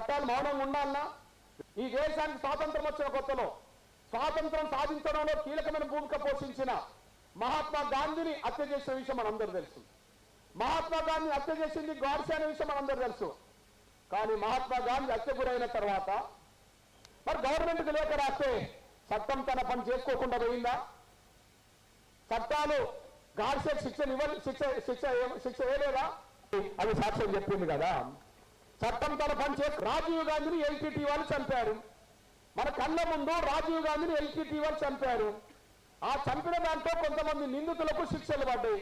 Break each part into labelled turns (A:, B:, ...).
A: చట్టాలు మౌనంగా ఉండాలన్నా? ఈ దేశానికి స్వాతంత్రం వచ్చిన కొత్తలో స్వాతంత్రం సాధించడంలో కీలకమైన భూమిక పోషించిన మహాత్మా గాంధీని హత్య చేసిన విషయం మనందరూ తెలుసు. మహాత్మా గాంధీ హత్య చేసింది గాడ్సే అనే విషయం మనందరూ తెలుసు. కానీ మహాత్మా గాంధీ హత్య గురైన తర్వాత మరి గవర్నమెంట్కి లేఖ రాస్తే చట్టం తన పని చేసుకోకుండా పోయిందా? చట్టాలు గాడ్సే శిక్ష ఇవ్వ శిక్ష శిక్ష శిక్ష వేయలేదా? అది సాక్ష్యం చెప్పింది కదా. చట్టం తన పని రాజీవ్ గాంధీని ఎల్టీటీ వాళ్ళు చంపారు. మన కళ్ళ ముందు రాజీవ్ గాంధీని ఎల్టీటీ వాళ్ళు చంపారు. ఆ చంపిన దాంట్లో కొంతమంది నిందితులకు శిక్షలు పడ్డాయి.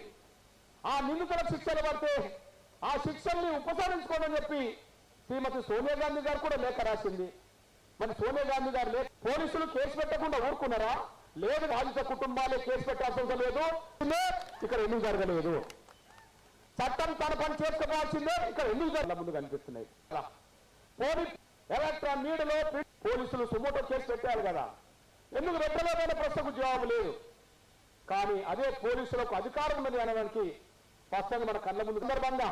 A: ఆ నిందితులకు శిక్షలు పడితే ఆ శిక్షల్ని ఉపసంహరించుకోమని చెప్పి శ్రీమతి సోనియా గాంధీ గారు కూడా లేఖ రాసింది. మరి సోనియా గాంధీ గారు లేఖ పోలీసులు కేసు పెట్టకుండా ఊరుకున్నారా? లేదు బాధిత కుటుంబాలే కేసు పెట్టాల్సిన లేదు. ఇక్కడ ఎందుకు జరగలేదు. చట్టం తన పని చేసుకోవాల్సిందే. ఇక్కడ ఎందుకు ముందు కనిపిస్తున్నాయి పోలీస్ ఎలక్ట్రాన్ మీడియాలో పోలీసులు సుమోటో కేసు పెట్టారు కదా. ఎందుకు పెట్టలేదనే ప్రశ్నకు జవాబు లేదు. కానీ అదే పోలీసులకు అధికారం ఉన్నది అనడానికి స్పష్టంగా మన కళ్ళ ముందు సందర్భంగా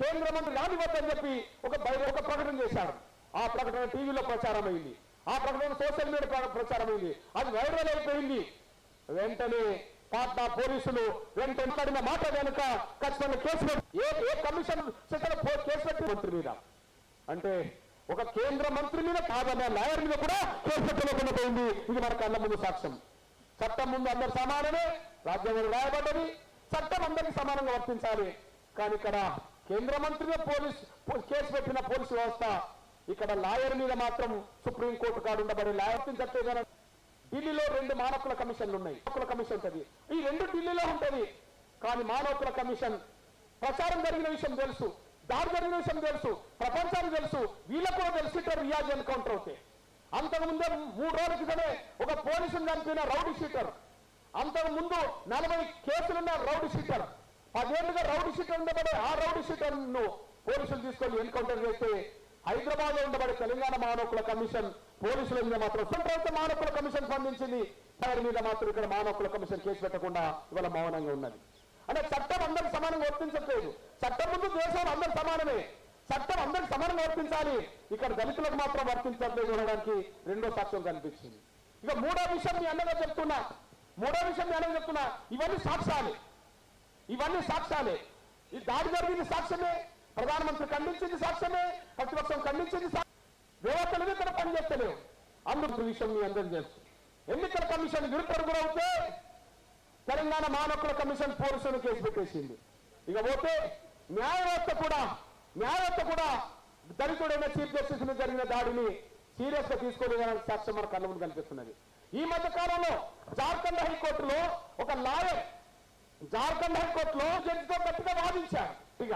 A: కేంద్ర మంత్రి రానివద్దని చెప్పి ఒక బయట ఒక ప్రకటన చేశారు. ఆ ప్రకటన టీవీలో ప్రచారం అయింది ఆ ప్రకటన సోషల్ మీడియా ప్రచారం అయింది అది వైరల్ అయిపోయింది. వెంటనే పాట్నా పోలీసులు వెంటనే మాట్లాడిన మాట వెనుక ఖచ్చితంగా case A A commission section case పెట్టి మంత్రి మీద? అంటే ఒక కేంద్ర మంత్రి మీద కాదన్న లాయర్ మీద కూడా కేసు పెట్టలేకుండా పోయింది. ఇది మన కళ్ళ ముందు సాక్ష్యం. చట్టం ముందు అందరు సమానమే రాజ్యాంగం రాయబడ్డది. చట్టం అందరికీ సమానంగా వర్తించాలి. కానీ ఇక్కడ కేంద్ర మంత్రి పోలీస్ కేసు పెట్టిన పోలీసు వ్యవస్థ ఇక్కడ లాయర్ మీద మాత్రం సుప్రీంకోర్టు కాడు ఉండబడి లాయర్ వర్తించట్లేదని ఢిల్లీలో రెండు మానవుల కమిషన్లు ఉన్నాయి. మానవుల కమిషన్ ఉంటుంది. ఈ రెండు ఢిల్లీలో ఉంటుంది. కానీ మానవుల కమిషన్ ప్రచారం జరిగిన విషయం తెలుసు. దాడి జరిగిన విషయం తెలుసు. ప్రపంచానికి తెలుసు. వీళ్ళకు కూడా తెలుసు. రియాజ్ ఎన్కౌంటర్ అవుతాయి అంతకుముందే మూడు రోజుల క్రితమే ఒక పోలీసుని చంపిన రౌడీ షీటర్. అంతకు ముందు నలభై కేసులున్న రౌడీ షీటర్. పదేళ్ళుగా రౌడీ షీటర్ ఉండబడే ఆ రౌడీ షీటర్ను పోలీసులు తీసుకొని ఎన్కౌంటర్ చేస్తే హైదరాబాద్లో ఉండబడే తెలంగాణ మానవకుల కమిషన్ పోలీసుల మీద మాత్రం స్వతంత్ర మానవకుల కమిషన్ స్పందించింది. వారి మీద మాత్రం ఇక్కడ మానవకుల కమిషన్ కేసు పెట్టకుండా ఇవాళ మౌనంగా ఉన్నది. అంటే చట్టం అందరికి సమానంగా వర్తించట్లేదు. చట్టం ముందు దేశాలు అందరు సమానమే. చట్టం అందరికి సమానంగా వర్తించాలి. ఇక్కడ దళితులకు మాత్రం వర్తించట్లేదు అనడానికి రెండో సాక్ష్యం కనిపించింది ఇక మూడో విషయం మీ అన్నగా చెప్తున్నా. మూడో విషయం మీ అన్నగా చెప్తున్నా. ఇవన్నీ సాక్ష్యాలే. ఇవన్నీ సాక్ష్యాలే. ఈ దాడి జరిగింది సాక్ష్యమే. ప్రధానమంత్రి ఖండించింది సాక్ష్యమే ప్రతిపక్షం ఖండించింది సా- వ్యవస్థలు ఇక్కడ పనిచేస్తలేవు అందుకు విషయం మీ అందరం తెలుసు ఎన్నికల కమిషన్ విరుపరు గురవుతే? తెలంగాణ మానవుల కమిషన్ పోలీసులు కేసు పెట్టేసింది. ఇక పోతే న్యాయ వ్యవస్థ కూడా న్యాయ వ్యవస్థ కూడా దళితుడైన చీఫ్ జస్టిస్ మీద జరిగిన దాడిని సీరియస్గా తీసుకోలేదని సాక్ష్యం మనకు కళ్ళ కనిపిస్తున్నది. ఈ మధ్య కాలంలో జార్ఖండ్ హైకోర్టులో ఒక లాయర్ జార్ఖండ్ హైకోర్టులో జడ్జితో గట్టిగా వాదించారు. ఇక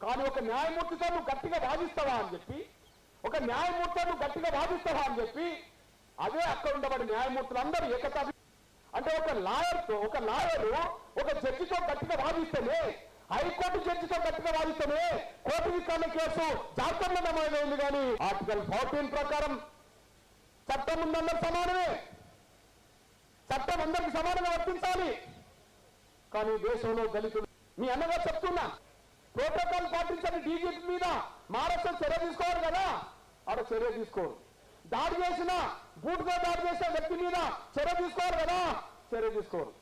A: కానీ ఒక న్యాయమూర్తితో నువ్వు గట్టిగా వాదిస్తావా అని చెప్పి ఒక న్యాయమూర్తితో నువ్వు గట్టిగా వాదిస్తావా అని చెప్పి అదే అక్కడ ఉండబడి న్యాయమూర్తులు అందరూ ఏకతాటి అంటే ఒక లాయర్తో ఒక లాయరు ఒక జడ్జితో గట్టిగా వాదిస్తేనే హైకోర్టు జడ్జితో గట్టిగా వాదిస్తేనే కోర్టు విచారణ కేసు జార్ఖండ్ నమోదైంది కానీ ఆర్టికల్ ఫోర్టీన్ ప్రకారం చట్టం ముందందరూ సమానమే. చట్టం అందరికి సమానంగా వర్తించాలి. కానీ దేశంలో దళితులు మీ అన్నగా చెప్తున్నా ప్రోటోకాల్ పాటించని డీజీపీ మీద మహారాష్ట్ర చర్య తీసుకోవాలి కదా? ఆడ చర్య తీసుకోరు. దాడి చేసిన బూట్గా దాడి చేసిన వ్యక్తి మీద చర్య తీసుకోరు కదా? చర్య తీసుకోరు.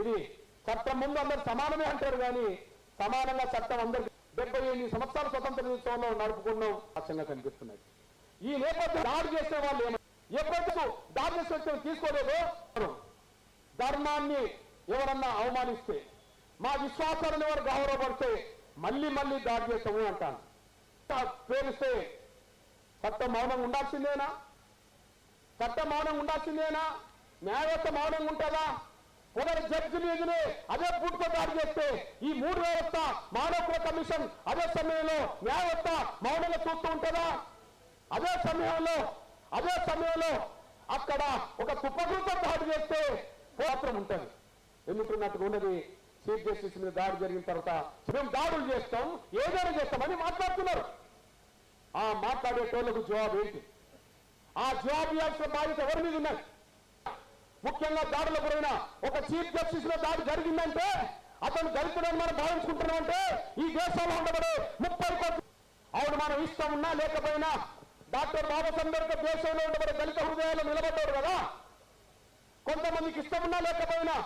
A: ఇది చట్టం ముందు అందరు సమానమే అంటారు కానీ సమానంగా చట్టం అందరికి డెబ్బై ఎనిమిది సంవత్సరాల స్వతంత్ర దినోత్సవంలో నడుపుకున్నాం అచ్చంగా కనిపిస్తున్నాయి. ఈ నేపథ్యం దాడి చేసే వాళ్ళు ఏమ- ఎప్పుడైతే దాడి చేసే వ్యక్తిని తీసుకోలేదో. ధర్మాన్ని ఎవరన్నా అవమానిస్తే మా విశ్వాసాలను ఎవరు గౌరవపడితే మళ్ళీ మళ్ళీ దాడి చేస్తాము అంటాను. పేరిస్తే చట్టం మౌనం ఉండాల్సిందేనా? చట్టం మౌనం ఉండాల్సిందేనా? న్యాయవ్యవస్థ మౌనం ఉంటుందా? పునర్ జడ్జి మీదనే అదే పూర్తిగా దాడి చేస్తే ఈ మూడు వ్యవస్థ మానవ కమిషన్ అదే సమయంలో న్యాయవ్యవస్థ మౌనంగా చూస్తూ ఉంటుందా? అదే సమయంలో అదే సమయంలో అక్కడ ఒక తుప్పకులతో దాడి చేస్తే మాత్రం ఉంటుంది. ఎందుకున్నట్టుగా ఉన్నది? చీఫ్ జస్టిస్ మీద దాడి జరిగిన తర్వాత మేము దాడులు చేస్తాం ఏదైనా చేస్తామని మాట్లాడుతున్నారు. ఆ మాట్లాడేటోళ్ళకు జవాబు ఏంటి? ఆ జవాబు ఇవ్వాల్సిన బాధ్యత ఎవరి మీద ఉన్నది? ముఖ్యంగా దాడుల గురైన ఒక చీఫ్ జస్టిస్లో దాడి జరిగిందంటే అతను దళితుడని మనం భావించుకుంటున్నామంటే ఈ దేశంలో ఉండబడే ముప్పై కోట్లు అవును మనం ఇష్టం ఉన్నా లేకపోయినా డాక్టర్ బాబాసాహెబ్ దేశంలో ఉండబడే దళిత హృదయాలు నిలబడ్డారు కదా. కొంతమందికి ఇష్టం ఉన్నా లేకపోయినా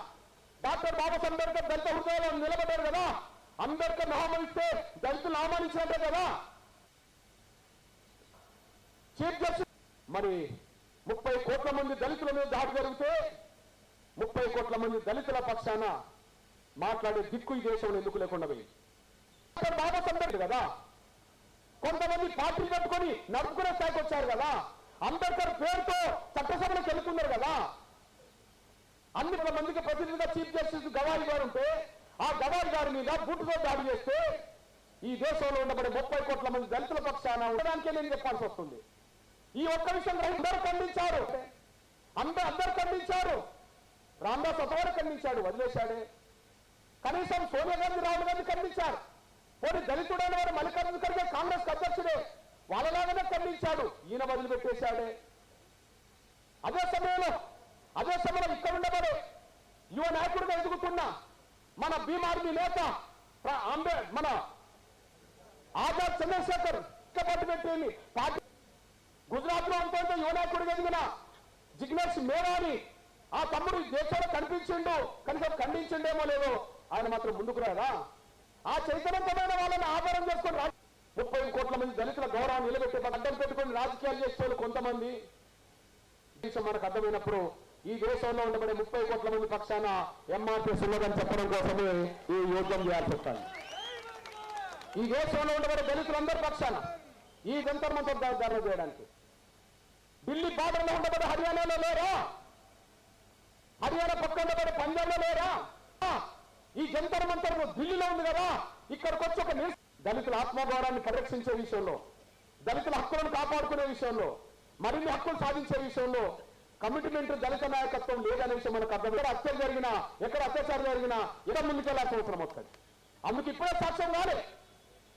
A: డాక్టర్ బాబాసాహెబ్ అంబేద్కర్ దళిత హృదయాలు నిలబడ్డారు కదా? అంబేద్కర్ ఆహ్వానిస్తే దళితులు ఆహ్వానించినట్టే కదా? చీఫ్ జస్టిస్ మరి ముప్పై కోట్ల మంది దళితుల మీద దాడి జరిగితే ముప్పై కోట్ల మంది దళితుల పక్షాన మాట్లాడే దిక్కు ఈ దేశంలో ఎందుకు లేకుండా పోయింది? డాక్టర్ బాబాసాహెబ్ అంబేద్కర్ కదా? కొంతమంది పార్టీలు కట్టుకొని నడుపుకునే స్థాయికి వచ్చారు కదా? అంబేద్కర్ పేరుతో చట్టసభలకు వెళ్తున్నారు కదా? అన్ని వేల మందికి ప్రతినిధిగా చీఫ్ జస్టిస్ గవాయి గారు ఉంటే ఆ గవాయి గారి మీద బూటుతో దాడి చేస్తే ఈ దేశంలో ఉండబడే ముప్పై కోట్ల మంది దళితుల పక్షాన ఉండడానికే నేను చెప్పాల్సి వస్తుంది. ఈ ఒక్క విషయం అందరూ ఖండించారు. అందరూ అందరు ఖండించారు. రామ్దాస్ అతవారు ఖండించాడు వదిలేశాడే. కనీసం సోనియా గాంధీ రాహుల్ గాంధీ ఖండించారు. పోనీ దళితుడైన వాడు మల్లికార్జున ఖర్గే కాంగ్రెస్ అధ్యక్షుడే వాళ్ళలాగానే ఖండించాడు. ఈయన వదిలిపెట్టేశాడే. అదే సమయంలో అదే సమయంలో ఇక్కడ ఉండబడు. యువ నాయకుడిగా ఎదుగుతున్న మన భీమార్మీ నేత అంబే మన ఆజాద్ చంద్రశేఖర్ పట్టు పెట్టేది. పార్టీ గుజరాత్లో అంత యువ నాయకుడిగా ఎదిగిన జిగ్నేష్ మేరాని ఆ తమ్ముడు దేశంలో కనిపించిండు. కనీసం ఖండించిండేమో లేదో ఆయన మాత్రం ముందుకు రాదా ఆ చైతన్యమైన వాళ్ళని ఆధారం చేసుకొని ముప్పై కోట్ల మంది దళితుల గౌరవం నిలబెట్టి అడ్డం పెట్టుకొని రాజకీయాలు చేసే వాళ్ళు కొంతమంది దేశం మనకు అర్థమైనప్పుడు ఈ దేశంలో ఉండబడే ముప్పై కోట్ల మంది పక్షాన ఎంఆర్పీ ఉన్నదని చెప్పడం కోసమే ఈ యుద్ధం చేయాల్సి వస్తుంది. ఈ దేశంలో ఉండబడే దళితులందరి పక్షాన ఈ జంతర్ మంతర్ ధర్మ చేయడానికి. ఢిల్లీ బార్డర్లో ఉండబడే హర్యానాలో లేరా? హర్యానా పక్కన ఉండబడే పంజాబ్లో లేరా? ఆ, ఈ జంతర్ మంతర్ ఢిల్లీలో ఉంది కదా ఇక్కడికి వచ్చి ఒక దళితుల ఆత్మగౌరవాన్ని పరిరక్షించే విషయంలో దళితుల హక్కులను కాపాడుకునే విషయంలో మరిన్ని హక్కులు సాధించే విషయంలో కమిట్మెంట్ దళిత నాయకత్వం లేదనే విషయం మనకు అర్థం. ఎక్కడ హత్యలు జరిగినా ఎక్కడ అత్యాచారం జరిగినా ఎక్కడ ముందుకెళ్ళాల్సిన అవసరం వస్తుంది. అందుకు ఇప్పుడే సాక్ష్యం కాలే.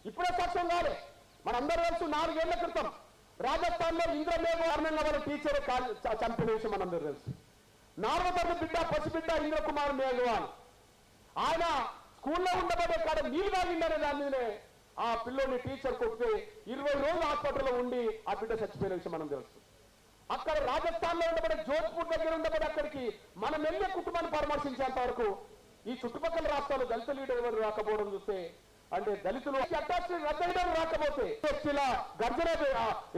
A: ఇప్పుడే సాక్ష్యం కాలే. మనందరూ తెలుసు నాలుగేళ్ళ క్రితం రాజస్థాన్లో ఇంద్రమేఘ కారణంగా వాళ్ళ టీచర్ చంపిన విషయం మనందరూ తెలుసు. నార్వతర్మ బిడ్డ పసిబిడ్డ ఇంద్రకుమార్ మేఘవాల్. ఆయన స్కూల్లో ఉండబోయే కాడ నీళ్ళు తాగిందనే దాని మీదనే ఆ పిల్లోని టీచర్ కొట్టి ఇరవై రోజులు హాస్పిటల్లో ఉండి ఆ బిడ్డ చచ్చిపోయిన విషయం మనం తెలుసు. అక్కడ రాజస్థాన్లో ఉండబడే జోధ్పూర్ దగ్గర ఉండబడే అక్కడికి మనం వెళ్ళే కుటుంబాన్ని పరామర్శించేంత వరకు? ఈ చుట్టుపక్కల రాష్ట్రాలు దళిత లీడర్ ఎవరు రాకపోవడం చూస్తే అంటే దళితులు చట్టాన్ని రద్దయడం రాకపోతే ఎస్సీల గర్జన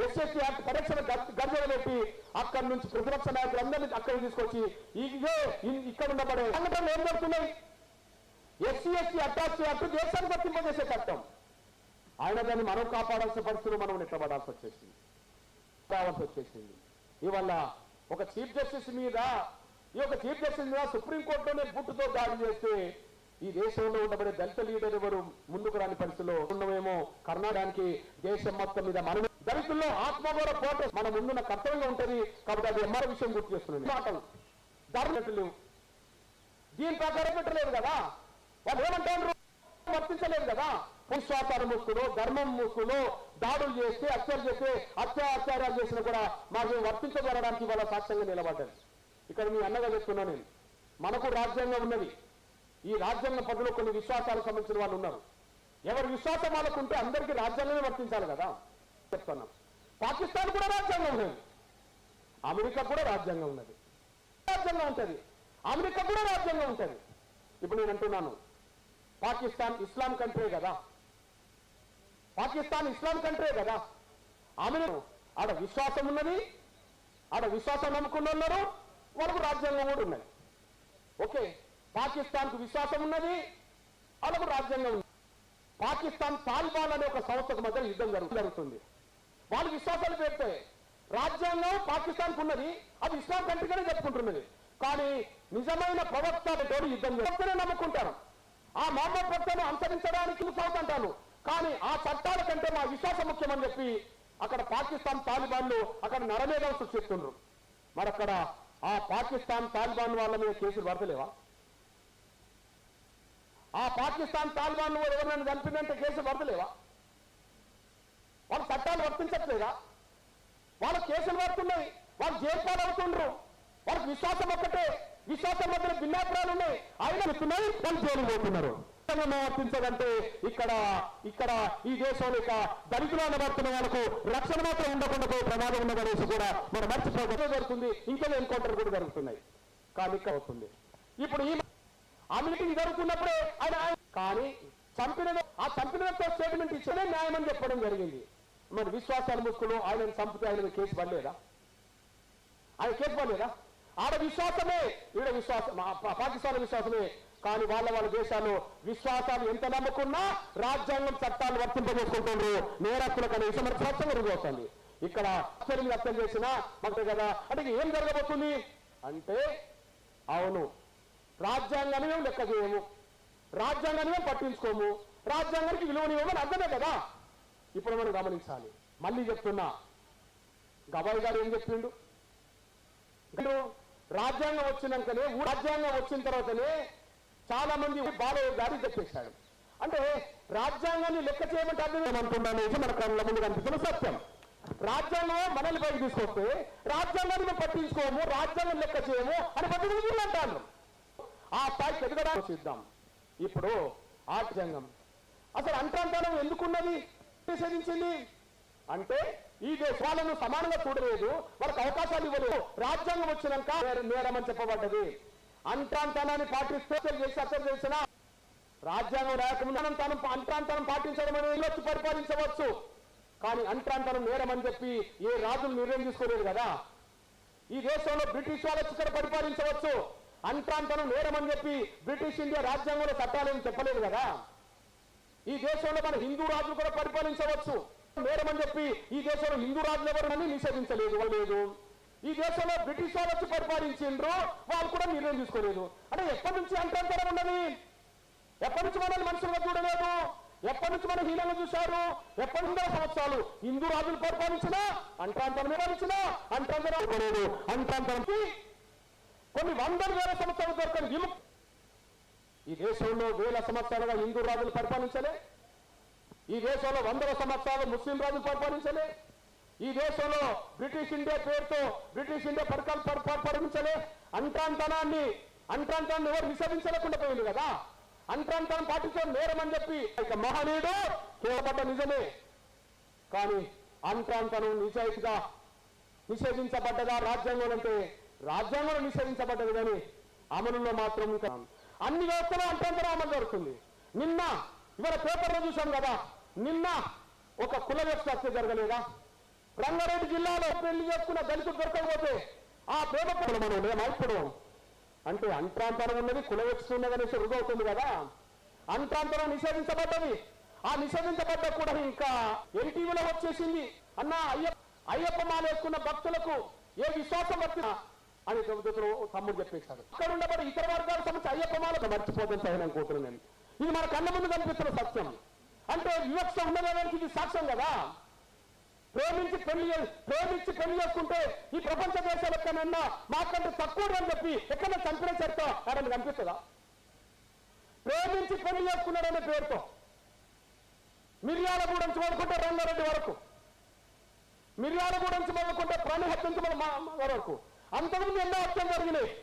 A: ఎస్ఎస్సీ యాక్ట్ పరీక్షల గర్జన పెట్టి అక్కడి నుంచి ప్రతిపక్ష నాయకులందరినీ అక్కడికి తీసుకొచ్చి ఇదే ఇక్కడ ఉండబడే సంఘటనలు ఏం జరుగుతున్నాయి? ఎస్సీ ఎస్సీ అటాచ్ యాక్ట్ దేశాన్ని వర్తింపజేసే చట్టం. ఆయన దాన్ని మనం కాపాడాల్సిన పరిస్థితులు మనం నిట్టబడాల్సి వచ్చేసింది. కావాల్సి వచ్చేసింది. ఇవాళ ఒక చీఫ్ జస్టిస్ మీద ఈ యొక్క చీఫ్ జస్టిస్ మీద సుప్రీంకోర్టులోనే బుట్టుతో దాడి చేస్తే ఈ దేశంలో ఉండబడే దళిత లీడర్ ఎవరు ముందుకు రాని పరిస్థితిలో ఉండమేమో కర్ణాటకకి దేశం మొత్తం మీద మనం దళితుల్లో ఆత్మగౌరవ పోట మన ముందున్న కర్తవ్యంగా ఉంటుంది కాబట్టి అది ఎంఆర్ విషయం గుర్తు చేస్తున్నాను మాటలు. ధర్మలు దీని ప్రకారం పెట్టలేదు కదా. వాళ్ళు ఏమంటారు? వర్తించలేదు కదా. పుష్పాచార ముక్కులు ధర్మం ముక్కులు దాడులు చేస్తే హత్యలు చేస్తే అత్యాచారాలు చేసినా కూడా మాకు వర్తించబడడానికి వాళ్ళ సాక్ష్యంగా నిలబడ్డాను ఇక్కడ మీ అన్నగా చెప్తున్నా నేను. మనకు రాజ్యాంగం ఉన్నది. ఈ రాజ్యాంగ పదవిలో కొన్ని విశ్వాసాలకు సంబంధించిన వాళ్ళు ఉన్నారు. ఎవరి విశ్వాసం వాళ్ళకు ఉంటే అందరికీ రాజ్యాంగమే వర్తించాలి కదా? చెప్తున్నాం. పాకిస్తాన్ కూడా రాజ్యాంగం ఉన్నది. అమెరికా కూడా రాజ్యాంగం ఉన్నది. రాజ్యాంగం ఉంటుంది. అమెరికా కూడా రాజ్యాంగం ఉంటుంది. ఇప్పుడు నేను అంటున్నాను. పాకిస్తాన్ ఇస్లాం కంట్రీ కదా? పాకిస్తాన్ ఇస్లాం కంట్రీ కదా. ఆమె ఆడ విశ్వాసం ఉన్నది. ఆడ విశ్వాసం నమ్ముకున్న ఉన్నారు. వాళ్ళకు రాజ్యాంగం కూడా ఉన్నది. ఓకే పాకిస్తాన్కు విశ్వాసం ఉన్నది. వాళ్ళకు రాజ్యాంగం ఉంది. పాకిస్తాన్ తాలిబాన్ అనే ఒక సంస్థకు మధ్య యుద్ధం జరుగుతుంది. వాళ్ళు విశ్వాసాలు పెడితే రాజ్యాంగం పాకిస్తాన్కు ఉన్నది. అది ఇస్లాం కంట్రీగానే చెప్పుకుంటున్నది. కానీ నిజమైన ప్రవక్తలతో యుద్ధం ప్రవక్తనే నమ్ముకుంటారు. ఆ మహమ్మద్ ప్రవక్తను అనుసరించడానికి సౌత్ అంటాను కానీ ఆ చట్టాల కంటే మా విశ్వాసం ముఖ్యమని చెప్పి అక్కడ పాకిస్తాన్ తాలిబాన్లు అక్కడ నరమేధం సృష్టిస్తున్నారు మరి అక్కడ ఆ పాకిస్తాన్ తాలిబాన్ వాళ్ళ మీద కేసులు పడతలేవా? ఆ పాకిస్తాన్ తాలిబాన్ ఎవరైనా చంపిందంటే కేసులు పడతలేవా? వాళ్ళ చట్టాలు వర్తించట్లేదా? వాళ్ళ కేసులు పడుతున్నాయి వాళ్ళు జైలు అవుతుండ్రు. వాళ్ళకి విశ్వాసం ఒక్కటే విశ్వాసం మధ్య భిన్నాభిప్రాయాలు ఉన్నాయి. ఆయన చెప్తున్నాయి వాళ్ళు జైలు పోతున్నారు. వర్తించదంటే ఇక్కడ ఇక్కడ ఈ దేశంలో ఇక దళితులు అనబడుతున్న వాళ్ళకు రక్షణ మాత్రం ఉండకుండా పోయే ప్రమాదం ఉన్నదనేసి కూడా మనం మర్చిపోకుండా జరుగుతుంది. ఇంకా ఎన్కౌంటర్ కూడా జరుగుతున్నాయి. కానీ ఇక్కడ అవుతుంది ఇప్పుడు ఈ ఆ జరుగుతున్నప్పుడే ఆయన కానీ చంపిన ఆ చంపిన స్టేట్మెంట్ ఇచ్చేదే న్యాయం అని చెప్పడం జరిగింది. మరి విశ్వాసాలు ముసుకులు ఆయన చంపితే ఆయన కేసు పడలేదా? ఆయన కేసు పడలేదా? ఆడ విశ్వాసమే ఈడ విశ్వాసం పాకిస్తాన్ విశ్వాసమే కానీ వాళ్ళ వాళ్ళ దేశాలు విశ్వాసాలు ఎంత నమ్ముకున్నా రాజ్యాంగం చట్టాలు వర్తింపజేసుకుంటుండ్రు. నేరస్తులకు అనే విషయం మనకు ఇక్కడ హత్యలు మీద చేసినా మాకు కదా అంటే ఏం జరగబోతుంది? అంటే అవును రాజ్యాంగాన్ని మేము లెక్క చేయము. రాజ్యాంగాన్ని మేము పట్టించుకోము. రాజ్యాంగానికి విలువనివ్వమని అర్థమే కదా. ఇప్పుడు మనం గమనించాలి. మళ్ళీ చెప్తున్నా గవాయి గారు ఏం చెప్పిండు? రాజ్యాంగం వచ్చినాకనే ఊ- రాజ్యాంగం వచ్చిన తర్వాతనే చాలా మంది బాలయ్య గారు చెప్పేశాడు అంటే రాజ్యాంగాన్ని లెక్క చేయమంటే అర్థం అనేది మన కళ్ళ ముందు కనిపిస్తున్న సత్యం. రాజ్యాంగం మనల్ని బయట తీసుకొస్తే రాజ్యాంగాన్ని మేము పట్టించుకోము రాజ్యాంగం లెక్క చేయము అని పట్టుకుని అంటాను ఆ స్థాయికి ఎదగడానికి చూద్దాం. ఇప్పుడు రాజ్యాంగం. అసలు అంటాంతనం ఎందుకున్నది? నిషేధించింది. అంటే ఈ దేశాలను సమానంగా చూడలేదు వాళ్ళకి అవకాశాలు ఇవ్వలేదు. రాజ్యాంగం వచ్చినాక నేరమని చెప్పబడ్డది. అంటాంతనాన్ని పాటిస్తే చేసి అర్థం చేసిన రాజ్యాంగం రాకముందు తను అంటాంతనం పాటించడం అనేది వచ్చి పరిపాలించవచ్చు. కానీ అంటాంతనం నేరం అని చెప్పి ఏ రాజులు నిర్ణయం తీసుకోలేదు కదా. ఈ దేశంలో బ్రిటిష్ వాళ్ళు వచ్చి ఇక్కడ పరిపాలించవచ్చు. అంటాంతనం నేరం అని చెప్పి బ్రిటిష్ ఇండియా రాజ్యాంగంలో చట్టాలేమి చెప్పలేదు కదా. ఈ దేశంలో మన హిందూ రాజులు కూడా పరిపాలించవచ్చు. నేరమని చెప్పి ఈ దేశంలో హిందూ రాజులు ఎవరు నిషేధించలేదు లేదు ఈ దేశంలో బ్రిటిష్ వాళ్ళు వచ్చి పరిపాలించిండ్రు వాళ్ళు కూడా నిర్ణయం తీసుకోలేదు. అంటే ఎప్పటి నుంచి అంతరంతరం ఉన్నది? ఎప్పటి నుంచి మనల్ని మనుషులుగా చూడలేదు? ఎప్పటి నుంచి మన హీనంగా చూశారు? ఎప్పటి నుండో సంవత్సరాలు? హిందూ రాజులు పరిపాలించినా అంటాంతరం పాలించినా అంటాంతరం లేదు అంటాంతరంకి కొన్ని వందల వేల సంవత్సరాలు దొరకని విముక్తి ఈ దేశంలో వేల సంవత్సరాలుగా హిందూ రాజులు పరిపాలించలే. ఈ దేశంలో వందల సంవత్సరాలు ముస్లిం రాజులు పరిపాలించలే. ఈ దేశంలో బ్రిటిష్ ఇండియా పేరుతో బ్రిటిష్ ఇండియా పరికల్ పరిపాలించలే అంటాంతనాన్ని అంటాంతనాన్ని ఎవరు నిషేధించలేకుండా పోయింది కదా. అంటాంతనం పాటించడం నేరం అని చెప్పి ఇక మహనీయుడు కేవలపడ్డ నిజమే. కానీ అంటాంతనం నిజాయితీగా నిషేధించబడ్డదా రాజ్యాంగం అంటే? రాజ్యాంగంలో నిషేధించబడ్డది కానీ అమలులో మాత్రం ఇంకా అన్ని వ్యవస్థలు అంటాంతరం అమలు జరుగుతుంది. నిన్న ఇవాళ పేపర్లో చూసాం కదా. నిన్న ఒక కుల వ్యవస్థ హత్య జరగలేదా? రంగారెడ్డి జిల్లాలో పెళ్ళి చేసుకున్న దళితుడు దొరకకపోతే ఆ పేపర్ మనం లేమా ఇప్పుడు అంటే అంత్రాంతరం ఉన్నది కుల ఉన్నది అనేసి రుజువు కదా. అంత్రాంతరం నిషేధించబడ్డది. ఆ నిషేధించబడ్డ కూడా ఇంకా ఎన్టీవీలో వచ్చేసింది. అన్న అయ్యప్ప అయ్యప్ప మాలేసుకున్న భక్తులకు ఏ విశ్వాసం వచ్చినా అని ప్రభుత్వం తమ్ముడు చెప్పేశారు అక్కడ ఉండబడి ఇతర వర్గాల సమస్య అయ్యప్ప మాలకు మర్చిపోతుంది సహనం అనుకుంటున్నాను నేను. ఇది మన కళ్ళ ముందు కనిపిస్తున్న సత్యం. అంటే వివక్ష ఉన్నదానికి ఇది సాక్ష్యం కదా. ప్రేమించి పెళ్ళి ప్రేమించి పెళ్ళి చేసుకుంటే ఈ ప్రపంచ దేశాల కన్నా మాకంటే తక్కువ అని చెప్పి ఎక్కడ చంపిన చేస్తా అక్కడ కనిపిస్తుందా ప్రేమించి పెళ్ళి చేసుకున్నాడనే పేరుతో మిర్యాల గురించి మొదలుకుంటే రంగారెడ్డి వరకు మిర్యాల నుంచి మొదలుకుంటే ప్రాణి హత్య వరకు. అంతకుముందు ఎన్నో హత్యలు జరిగినాయి.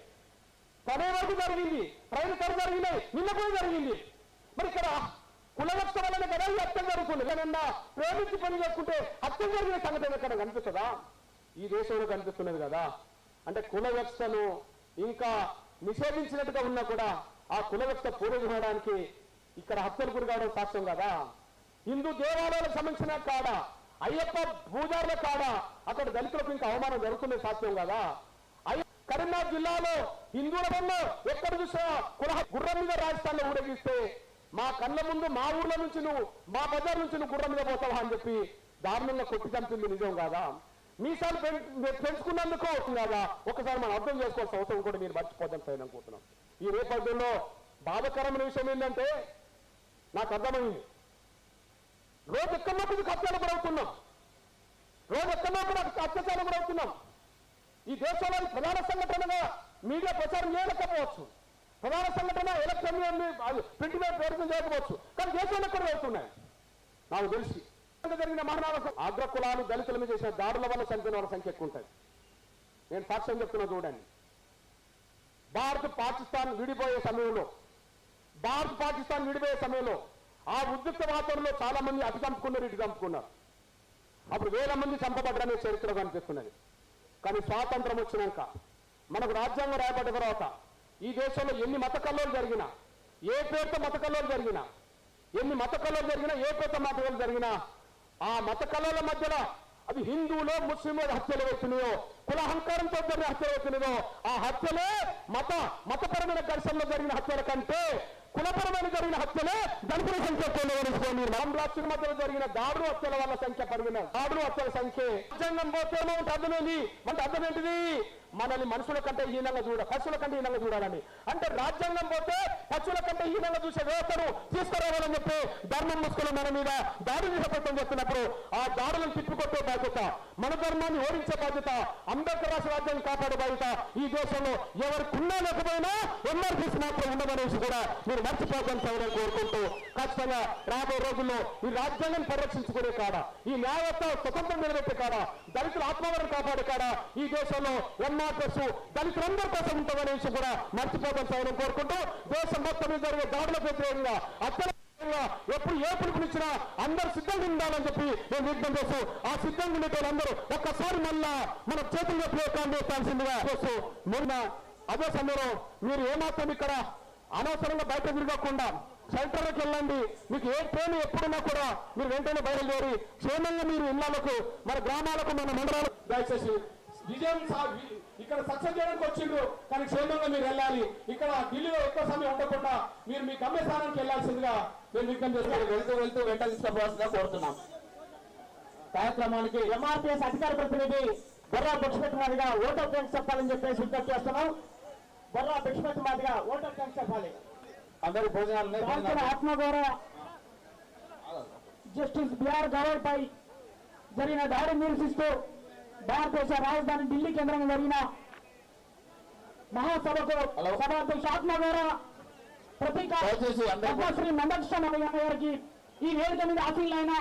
A: పదే వరకు జరిగింది. ప్రయాణికాలు జరిగినాయి. నిన్న కూడా జరిగింది. మరి ఇక్కడ కులవక్ష వల్లనే కదా ఈ అర్థం జరుగుతుంది ఏమన్నా ప్రేమించి పని చేసుకుంటే హత్య జరిగిన సంగతి ఎక్కడ కనిపిస్తుందా? ఈ దేశంలో కనిపిస్తున్నది కదా. అంటే కులవక్షను ఇంకా నిషేధించినట్టుగా ఉన్నా కూడా ఆ కులవక్ష వ్యవస్థ పూర్వజడానికి ఇక్కడ హత్యలు గురి కావడం సాక్ష్యం కదా? హిందూ దేవాలయాలకు సంబంధించిన కాడ? అయ్యప్ప పూజారుల కాడ? అక్కడ దళితులకు ఇంకా అవమానం జరుగుతుంది సాక్ష్యం కదా? అయ్య- కరీంనగర్ జిల్లాలో హిందువుల వల్ల ఎక్కడ చూసినా కుల గుర్రం మీద రాజస్థాన్లో ఊరేగిస్తే మా కళ్ళ ముందు మా ఊర్లో నుంచి నువ్వు మా బజార్ నుంచి నువ్వు గుర్రం మీద పోతావా అని చెప్పి దారుణంగా కొట్టి చంపింది నిజం కాదా? మీసాలు పెంచుకున్నందుకు అవుతుంది కదా? ఒకసారి మనం అర్థం చేసుకోవాల్సిన అవసరం కూడా మీరు మర్చిపోద్దని సైన్ అనుకుంటున్నాం ఈ నేపథ్యంలో బాధకరమైన విషయం ఏంటంటే నాకు అర్థమైంది. రోజు ఎక్కడో కష్టాలు హత్యలు గురవుతున్నాం రోజు ఎక్కడో అత్యాచారం గురవుతున్నాం ఈ దేశంలోని ప్రధాన సంఘటనగా మీడియా ప్రచారం చేయలేకపోవచ్చు. ప్రధాన సంఘటన ఎలక్షన్ ప్రింట్ మీద ప్రయత్నం చేయకపోవచ్చు కానీ దేశంలో కూడా వెళ్తున్నాయి నాకు తెలిసి జరిగిన మరణాల అగ్ర కులాలు దళితుల మీద చేసిన దాడుల వల్ల చనిపోయిన వాళ్ళ సంఖ్య ఎక్కువ ఉంటుంది. నేను సాక్ష్యం చెప్తున్నా చూడండి. భారత్ పాకిస్తాన్ విడిపోయే సమయంలో భారత్ పాకిస్తాన్ విడిపోయే సమయంలో ఆ ఉద్రిక్త వాతావరణంలో చాలా మంది అతి చంపుకున్నారు ఇటు చంపుకున్నారు. అప్పుడు వేల మంది చంపబడ్డనే చరిత్ర కనిపిస్తున్నది. కానీ స్వాతంత్రం వచ్చినాక మనకు రాజ్యాంగం రాయబడ్డ తర్వాత ఈ దేశంలో ఎన్ని మత కల్లోలు జరిగినా ఏ పేరుతో మత కల్లోలు జరిగినా ఎన్ని మత కల్లోలు జరిగినా ఏ పేరుతో మత కల్లోలు జరిగినా ఆ మత కళల మధ్యలో అది హిందువులో ముస్లింలు హత్యలు అవుతున్నాయో కుల అహంకారంతో జరిగిన హత్యలు అవుతున్నాయో ఆ హత్యలే మత మతపరమైన ఘర్షణలో జరిగిన హత్యల కంటే కులపరమైన జరిగిన హత్యలే దళితుల సంఖ్య కొనుగోలుకొని మనం మధ్యలో జరిగిన దాడులు హత్యల వల్ల సంఖ్య పరిమిన దాడులు హత్యల సంఖ్య. రాజ్యాంగం పోతేమో అంటే అర్థమేంది? అంటే అర్థం ఏంటిది మనల్ని మనుషుల కంటే హీనంగా చూడ పశువుల కంటే హీనంగా చూడాలని అంటే రాజ్యాంగం పోతే పశువుల కంటే హీనంగా చూసే వ్యవస్థను తీసుకురావాలని చెప్పి ధర్మం ముసుకులు మన మీద దాడి నిరపత్వం చేస్తున్నప్పుడు ఆ దాడులను తిప్పికొట్టే బాధ్యత మన ధర్మాన్ని ఓడించే బాధ్యత అంబేద్కర్ రాష్ట్ర రాజ్యాన్ని కాపాడే బాధ్యత ఈ దేశంలో ఎవరికున్నా లేకపోయినా ఎంఆర్సీసీ మాత్రం ఉండమనేసి కూడా మీరు మర్చిపోతాను సౌరం కోరుకుంటూ ఖచ్చితంగా రాబోయే రోజుల్లో ఈ రాజ్యాంగాన్ని పరిరక్షించుకునే కాడ ఈ న్యాయత స్వతంత్రం నిలబెట్టే కాడ దళితుల ఆత్మగౌరవం కాపాడే కాడ ఈ దేశంలో ఎంఆర్ఎస్ దళితులందరి కోసం విషయం కూడా మర్చిపోదని చదవడం కోరుకుంటూ దేశం మొత్తం మీద జరిగే దాడులకు వ్యతిరేకంగా అత్యంత ఎప్పుడు ఏ పిలుపునిచ్చినా అందరు సిద్ధంగా ఉండాలని చెప్పి నేను విజ్ఞప్తి చేస్తూ ఆ సిద్ధంగా ఉండేటోళ్ళు అందరూ ఒక్కసారి మళ్ళా మన చేతులు చెప్పి చేస్తాల్సిందిగా చేస్తూ మొన్న అదే సమయంలో మీరు ఏమాత్రం ఇక్కడ అనవసరంగా బయట తిరగకుండా షెల్టర్కి వెళ్ళండి. మీకు ఏ ట్రైన్ ఎప్పుడున్నా కూడా మీరు వెంటనే బయలుదేరి క్షేమంగా మీరు ఇళ్ళకు మన గ్రామాలకు మన మండలాలు దయచేసి విజయం ఇక్కడ సక్సెస్ చేయడానికి వచ్చిండ్రు కానీ క్షేమంగా మీరు వెళ్ళాలి. ఇక్కడ ఢిల్లీలో ఎక్కువ సమయం ఉండకుండా మీరు మీ గమ్యస్థానానికి వెళ్ళాల్సిందిగా నేను విజ్ఞప్తి చేస్తున్నాను వెళ్తూ వెళ్తూ వెంట తీసుకోవాల్సిందిగా కోరుతున్నాం. కార్యక్రమానికి
B: ఎంఆర్పిఎస్ అధికార ప్రతినిధి బొర్రా భిక్షపతి మాదిగా ఓటర్ థ్యాంక్స్ చెప్పాలని చెప్పేసి విజ్ఞప్తి చేస్తున్నాం. బొర్రా భిక్షపతి మాదిగా ఓటర్ థ్యాంక్స్ చెప్పాలి.
A: అందరూ భోజనాలు
B: ఆత్మగౌరవ జస్టిస్ బిఆర్ గవర్ పై జరిగిన దాడిని నిరసిస్తూ భారతదేశ రాజధాని ఢిల్లీ కేంద్రంగా జరిగిన మహాసభకు. సభాధ్యక్ష ఆత్మగౌరవ ప్రతీక
A: దయచేసి అందరూ
B: పద్మశ్రీ మందకృష్ణ గారికి ఈ వేదిక మీద ఆశీలైన